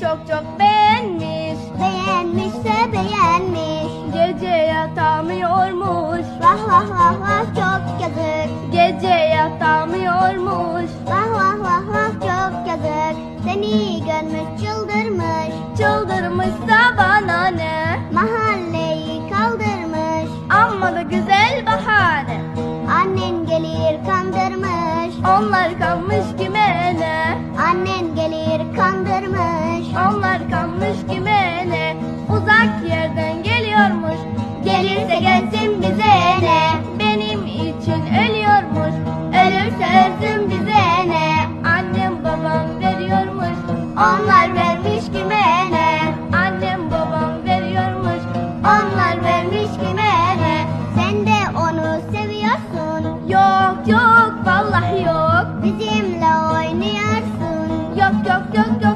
çok çok beğenmiş. Beğenmişse beğenmiş. Gece yatamıyormuş. Vah vah vah vah çok yazık. Gece yatamıyormuş. Vah vah vah vah çok yazık. Seni görmüş çıldırmış. Çıldırmışsa bana ne? Mahalleyi kaldırmış. Amma da güzel bahane. Annen gelir kandırmış. Onlar kalmış kime ne? Annen gelir onlar kalmış kime ne Uzak yerden geliyormuş. Gelirse gelsin bize ne? Benim için ölüyormuş. Ölürse ölsün bize ne? Annem babam veriyormuş. Onlar vermiş kime ne Annem babam veriyormuş. Onlar vermiş kime ne Sen de onu seviyorsun. Yok yok. Vallahi yok. Bizimle oynuyorsun. Yok yok yok yok.